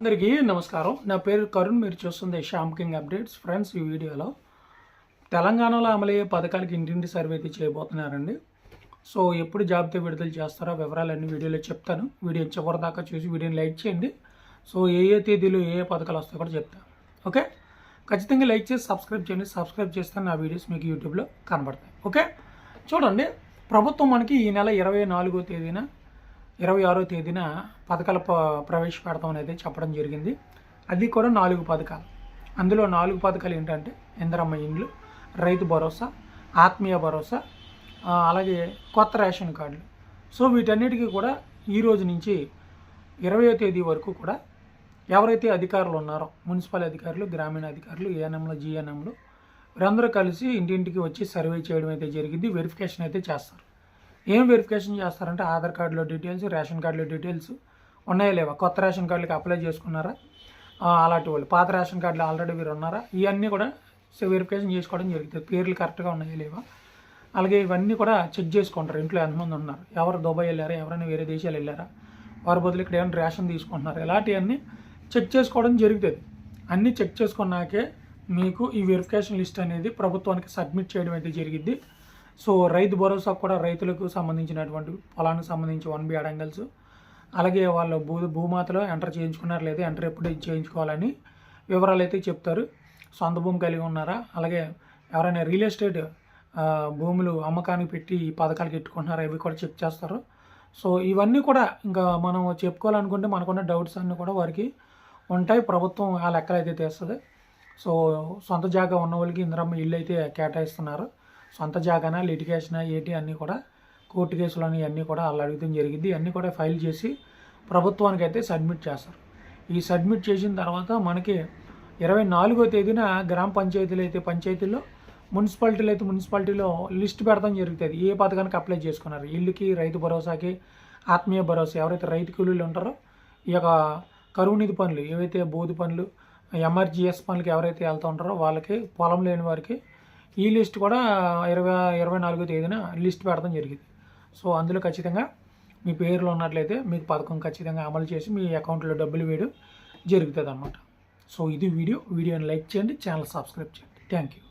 అందరికీ నమస్కారం. నా పేరు కరుణ్. మీరు చూస్తుంది శ్యామ్ కింగ్ అప్డేట్స్. ఫ్రెండ్స్ ఈ వీడియోలో తెలంగాణలో అమలయ్యే పథకాలకి ఇంటింటి సర్వే అయితే చేయబోతున్నారండి. సో ఎప్పుడు జాబితా విడుదల చేస్తారో వివరాలన్నీ వీడియోలో చెప్తాను. వీడియో చివరి దాకా చూసి వీడియోని లైక్ చేయండి. సో ఏ ఏ తేదీలో ఏ ఏ పథకాలు వస్తాయో కూడా చెప్తాను. ఓకే? ఖచ్చితంగా లైక్ చేసి సబ్స్క్రైబ్ చేయండి. సబ్స్క్రైబ్ చేస్తే నా వీడియోస్ మీకు యూట్యూబ్లో కనబడతాయి. ఓకే? చూడండి. ప్రభుత్వం మనకి ఈ నెల ఇరవై నాలుగో తేదీన ఇరవై ఆరో తేదీన పథకాలు ప్రవేశపెడతాం అనేది చెప్పడం జరిగింది. అది కూడా నాలుగు పథకాలు. అందులో నాలుగు పథకాలు ఏంటంటే ఇందరమ్మ ఇండ్లు రైతు భరోసా ఆత్మీయ భరోసా అలాగే కొత్త రేషన్ కార్డులు. సో వీటన్నిటికీ కూడా ఈ రోజు నుంచి ఇరవయో తేదీ వరకు కూడా ఎవరైతే అధికారులు ఉన్నారో మున్సిపల్ అధికారులు గ్రామీణ అధికారులు ఏఎన్ఎంలు జిఎన్ఎంలు వీరందరూ కలిసి ఇంటింటికి వచ్చి సర్వే చేయడం అయితే జరిగింది వెరిఫికేషన్ అయితే చేస్తారు. ఏం వెరిఫికేషన్ చేస్తారంటే ఆధార్ కార్డులో డీటెయిల్స్ రేషన్ కార్డులో డీటెయిల్స్ ఉన్నాయా లేవా? కొత్త రేషన్ కార్డులకి అప్లై చేసుకున్నారా? అలాంటి వాళ్ళు. పాత రేషన్ కార్డులు ఆల్రెడీ మీరు ఉన్నారా? ఇవన్నీ కూడా వెరిఫికేషన్ చేసుకోవడం జరుగుతుంది. పేర్లు కరెక్ట్గా ఉన్నాయా లేవా? అలాగే ఇవన్నీ కూడా చెక్ చేసుకుంటారు. ఇంట్లో ఎంతమంది ఉన్నారు? ఎవరు దుబాయ్ వెళ్ళారా? ఎవరైనా వేరే దేశాలు వెళ్ళారా? వారి బదులు ఇక్కడ ఏమైనా రేషన్ తీసుకుంటున్నారు? ఇలాంటివన్నీ చెక్ చేసుకోవడం జరుగుతుంది. అన్నీ చెక్ చేసుకున్నాకే మీకు ఈ వెరిఫికేషన్ లిస్ట్ అనేది ప్రభుత్వానికి సబ్మిట్ చేయడం అయితే జరిగింది సో రైతు భరోసా కూడా రైతులకు సంబంధించినటువంటి పొలానికి సంబంధించి వన్ బి అడంగల్స్. అలాగే వాళ్ళు భూ భూమాతలో ఎంటర్ చేయించుకున్నారు లేదా ఎంటర్ ఎప్పుడు చేయించుకోవాలని వివరాలు అయితే చెప్తారు. సొంత భూమి కలిగి ఉన్నారా? అలాగే ఎవరైనా రియల్ ఎస్టేట్ భూములు అమ్మకానికి పెట్టి ఈ పథకాలకు పెట్టుకుంటున్నారా ఇవి కూడా చెక్ చేస్తారు. సో ఇవన్నీ కూడా ఇంకా మనం చెప్పుకోవాలనుకుంటే మనకున్న డౌట్స్ అన్నీ కూడా వారికి ఉంటాయి. ప్రభుత్వం ఆ లెక్కలు అయితే తీస్తుంది. సో సొంత జాగా ఉన్న వాళ్ళకి ఇందిరమ్మ ఇల్లు అయితే కేటాయిస్తున్నారు. సొంత జాగానా లిటిగేషన్ ఏంటి అన్నీ కూడా కోర్టు కేసులు అని అన్నీ కూడా వాళ్ళు అడగడం జరిగింది. అన్నీ కూడా ఫైల్ చేసి ప్రభుత్వానికి అయితే సబ్మిట్ చేస్తారు. ఈ సబ్మిట్ చేసిన తర్వాత మనకి ఇరవై నాలుగో తేదీన గ్రామ పంచాయతీలు అయితే పంచాయతీలో మున్సిపాలిటీలు అయితే మున్సిపాలిటీలో లిస్ట్ పెడతాం జరుగుతుంది. ఏ పథకానికి అప్లై చేసుకున్నారు? ఇల్లుకి రైతు భరోసాకి ఆత్మీయ భరోసా ఎవరైతే రైతు కూలీలు ఉంటారో ఈ యొక్క కరువు నిధి పనులు ఏవైతే బోధి పనులు ఎంఆర్జిఎస్ పనులకి ఎవరైతే వెళ్తూ ఉంటారో వాళ్ళకి పొలం లేని వారికి ఈ లిస్ట్ కూడా ఇరవై ఇరవై నాలుగో తేదీన లిస్ట్ పెడతాం జరిగింది. సో అందులో ఖచ్చితంగా మీ పేర్లు ఉన్నట్లయితే మీకు పథకం ఖచ్చితంగా అమలు చేసి మీ అకౌంట్లో డబ్బులు వేయడం జరుగుతుంది అనమాట సో ఇది వీడియో. వీడియోని లైక్ చేయండి ఛానల్ సబ్స్క్రైబ్ చేయండి. Thank you.